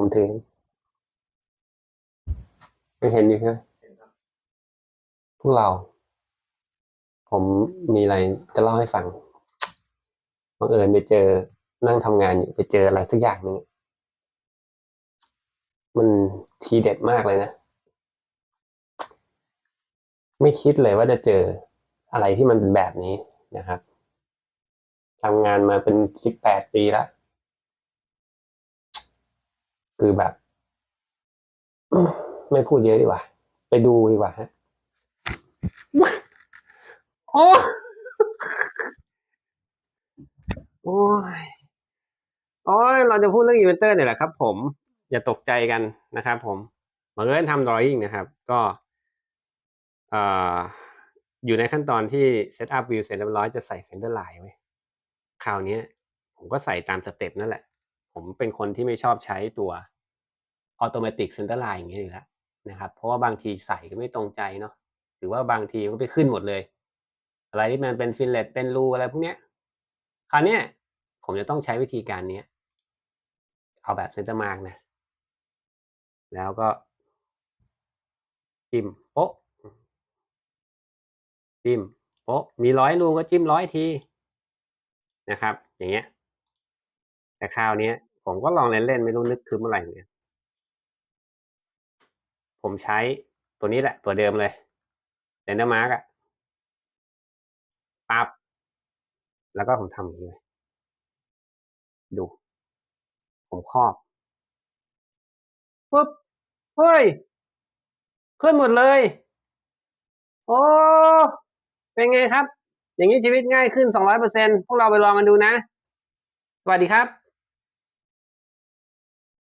ผมถือไม่เห็นอยู่ใช่ไหมพวกเรา ผมมีอะไรจะเล่าให้ฟังบังเอิญไปเจอนั่งทำงานอยู่ไปเจออะไรสักอย่างหนึ่งมันทีเด็ดมากเลยนะ ไม่คิดเลยว่าจะเจออะไรที่มันเป็นแบบนี้นะครับทำงานมาเป็นสิบแปดปีแล้ว คือแบบ ไม่พูดเยอะดีกว่า ไปดูดีกว่าฮะโอ้โอ้ยโอ้ยเราจะพูดเรื่องอีเวนเตอร์เนี่ยแหละครับ ผม อย่าตกใจกันนะครับผมมาเริ่มทำดรอยิ่งนะครับ ก็เอ่ออยู่ในขั้นตอนที่เซตอัพวิวเสร็จเรียบร้อยจะใส่เซนเตอร์ไลน์ไว้คราวนี้ผมก็ใส่ตามสเต็ปนั่นแหละ ผมเป็นคนที่ไม่ชอบใช้ตัว ออโตเมติกเซ็นเตอร์ไลน์อย่างนี้อยู่แล้วนะครับ เพราะว่าบางทีใส่ก็ไม่ตรงใจเนาะหรือว่าบางทีก็ไปขึ้นหมดเลย อะไรที่มันเป็นฟินเลตเป็นรูอะไรพวกเนี้ยคราวเนี้ยผมจะต้องใช้วิธีการเนี้ยเอาแบบเซ็นเตอร์มาร์กนะ แล้วก็จิ้มโป๊ะจิ้มโป๊ะมีร้อยรูก็จิ้มร้อยทีนะครับ อย่างเงี้ย แต่คราวเนี้ยผมก็ลองเล่นๆไม่รู้นึกคือเมื่อไหร่เนี่ย ผมใช้ตัวนี้แหละ ตัวเดิมเลยเซนเตอร์มาร์กอะปับแล้วก็ผมทำอย่างนี้เลยดู ผมครอบปุ๊บเฮ้ย ขึ้นหมดเลย โอ้เป็นไงครับ อย่างนี้ชีวิตง่ายขึ้นสองร้อยเปอร์เซ็นพวกเราไปลองกันดูนะ สวัสดีครับ